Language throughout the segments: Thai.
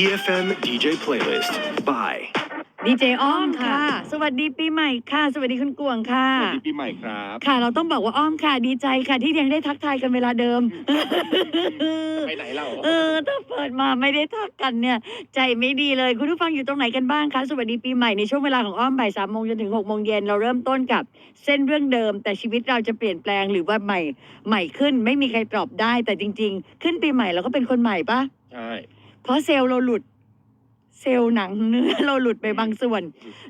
EFM DJ Playlist by ดีเจอ้อมค่ะ สวัสดีปีใหม่ค่ะ สวัสดีคุณกวงค่ะ สวัสดีปีใหม่ครับ ค่ะ เราต้องบอกว่าอ้อมค่ะ ดีใจค่ะ ที่ยังได้ทักทายกันเวลาเดิม ไปไหนเราเออ ถ้าเปิดมาไม่ได้ทักกันเนี่ย ใจไม่ดีเลย คุณผู้ฟังอยู่ตรงไหนกันบ้างคะ สวัสดีปีใหม่ในช่วงเวลาของอ้อมบ่ายสามโมงจนถึงหกโมงเย็นเราเริ่มต้นกับ เส้นเรื่องเดิม แต่ชีวิตเราจะเปลี่ยนแปลงหรือว่าใหม่ ใหม่ขึ้น ไม่มีใครตอบได้ แต่จริง ๆ ขึ้นปีใหม่เราก็เป็นคนใหม่ปะใช่ เพราะเซลล์เราหลุด เซลล์หนังเนื้อ เราหลุดไปบางส่วน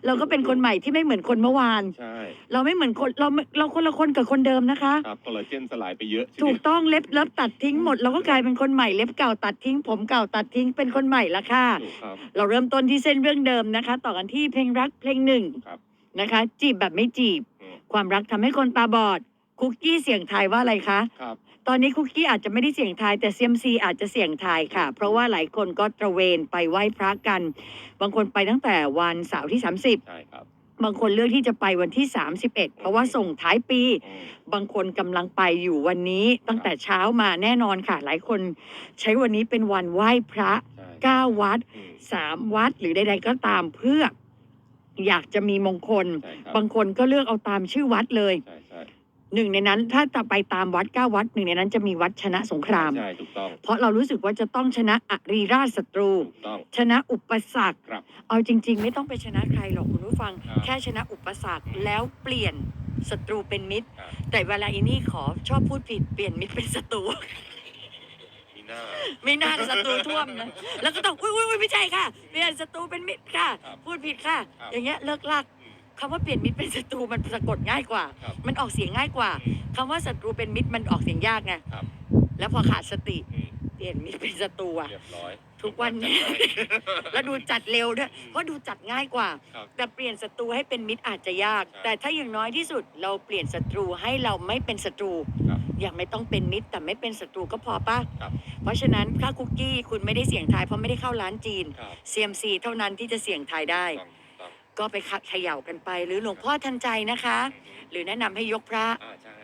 เราก็เป็นคนใหม่ที่ไม่เหมือนคนเมื่อวาน ใช่เราไม่เหมือนคนเราเราคนละคนกับคนเดิมนะคะ ครับคอลลาเจนสลายไปเยอะทีถูเดีกยวต้องเล็บเล็บตัดทิ้งหมด เราก็กลายเป็นคนใหม่เล็บเก่าตัดทิ้ง ผมเก่าตัดทิ้งเป็นคนใหม่ละค่ะ ถูกครับ เราเริ่มต้นที่เส้นเรื่องเดิมนะคะ ต่อกันที่เพลงรักเพลงหนึ่งครับนะคะ จีบแบบไม่จีบ อืม ความรักทำให้คนตาบอด คุกกี้เสียงทายว่าอะไรคะ ครับ ตอนนี้คุกกี้อาจจะไม่ได้เสี่ยงทายแต่เซียมซีอาจจะเสี่ยงทายค่ะ เพราะว่าหลายคนก็ตระเวนไปไหว้พระกัน บางคนไปตั้งแต่วันเสาร์ที่30ใช่ครับบางคนเลือกที่จะไปวันที่ 31 เพราะว่าส่งท้ายปี อืม บางคนกำลังไปอยู่วันนี้ตั้งแต่เช้ามาแน่นอนค่ะ หลายคนใช้วันนี้เป็นวันไหว้พระ ใช่เก้าวัด อืมสามวัด หรือใดๆก็ตามเพื่ออยากจะมีมงคล ใช่ครับบางคนก็เลือกเอาตามชื่อวัดเลย ใช่ใช่ หนึ่งในนั้น ถ้าจะไปตามวัดเก้าวัดหนึ่งในนั้นจะมีวัดชนะสงคราม ใช่ถูกต้องเพราะเรารู้สึกว่าจะต้องชนะอริราชศัตรู ถูกต้อง ชนะอุปสรรค ครับเอาจริง ๆ ไม่ต้องไปชนะใครหรอกคุณผู้ฟัง ครับแค่ชนะอุปสรรคแล้วเปลี่ยนศัตรูเป็นมิตร ครับ แต่เวลาอีนี่ขอชอบพูดผิดเปลี่ยนมิตรเป็นศัตรู มีหน้า ไม่น่าจะศัตรูท่วมนะแล้วก็ต้องอุ้ยอุ้ยอุ้ยไม่ใช่ค่ะ เปลี่ยนศัตรูเป็นมิตรค่ะ ครับพูดผิดค่ะ ครับ อย่างเงี้ยเลิกลากอืม คำว่าเปลี่ยนมิตรเป็นศัตรูมันสะกดง่ายกว่า ครับมันออกเสียงง่ายกว่าอืม คำว่าศัตรูเป็นมิตรมันออกเสียงยากไงครับแล้วพอขาดสติอืมเปลี่ยนมิตรเป็นศัตรูอะ เรียบร้อยทุกวันนี้ แล้วดูจัดเร็วด้วยเพราะดูจัดง่ายกว่า ครับ แต่เปลี่ยนศัตรูให้เป็นมิตรอาจจะยากใช่แต่ถ้าอย่างน้อยที่สุดเราเปลี่ยนศัตรูให้เราไม่เป็นศัตรู ครับอย่างไม่ต้องเป็นมิตรแต่ไม่เป็นศัตรูก็พอป่ะครับ เพราะฉะนั้นถ้าคุกกี้คุณไม่ได้เสี่ยงทายเพราะไม่ได้เข้าร้านจีน ครับ CMC เท่านั้นที่จะเสี่ยงทายได้ถูกต้องถู กต้องก็ไปเขย่ากันไป หรือหลวงพ่อทันใจนะคะอืมหรือแนะนำให้ยกพระ อ่าใช่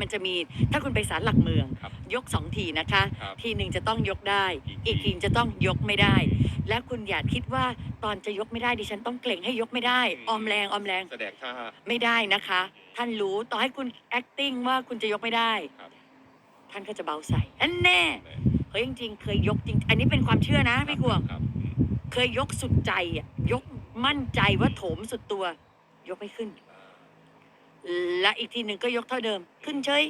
มันจะมีถ้าคุณไปศาลหลักเมือง ครับยกสองทีนะคะ ครับทีหนึ่งจะต้องยกได้ อีอีกกที ทีจะต้องยกไม่ได้ และคุณอย่าคิดว่าตอนจะยกไม่ได้ดิฉันต้องเกรงให้ยกไม่ได้ ออมแรงออมแรงแสดงท่า ไม่ได้นะคะ ท่านรู้ต่อให้คุณ acting ว่าคุณจะยกไม่ได้ ครับ ท่านก็จะเบาใส่อันแน่เฮ้ยจริงๆเคยยกจริง อันนี้เป็นความเชื่อนะพี่กวง ครับอืมเคยยกสุดใจอะยก มั่นใจว่าโถมสุดตัว ยกไม่ขึ้น และอีกทีหนึ่งก็ยกเท่าเดิม ขึ้นเฉย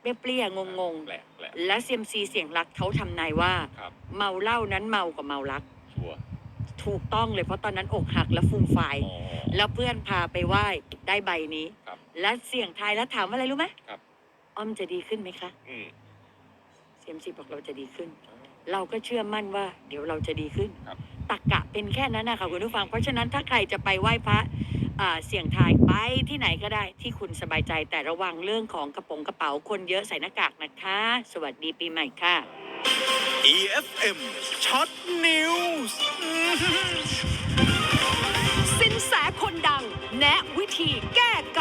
เปรี้ยๆงงแปลกแปลกๆและเซียมซีเสียงรักเขาทำนายว่า ครับเมาเหล้านั้นเมากว่าเมารัก ชัวร์ถูกต้องเลยเพราะตอนนั้นอกหักและฟูมฟาย อ๋อ แล้วเพื่อนพาไปไหว้ได้ใบนี้ ครับและเสี่ยงทายแล้วถามว่าอะไรรู้ไหมครับ อ้อมจะดีขึ้นไหมคะ อืม เซียมซีบอกเราจะดีขึ้น เราก็เชื่อมั่นว่า เดี๋ยวเราจะดีขึ้น ครับ ตักกะเป็นแค่นั้นนะคะคุณผู้ฟัง เพราะฉะนั้นถ้าใครจะไปไหว้พระอ่าเสี่ยงทายไปที่ไหนก็ได้ที่คุณสบายใจแต่ระวังเรื่องของกระโป๋องกระเป๋าคนเยอะใส่หน้ากากนะคะ สวัสดีปีใหม่ค่ะ EFM ช็อตนิวส์สินแสคนดัง แนะวิธีแก้ก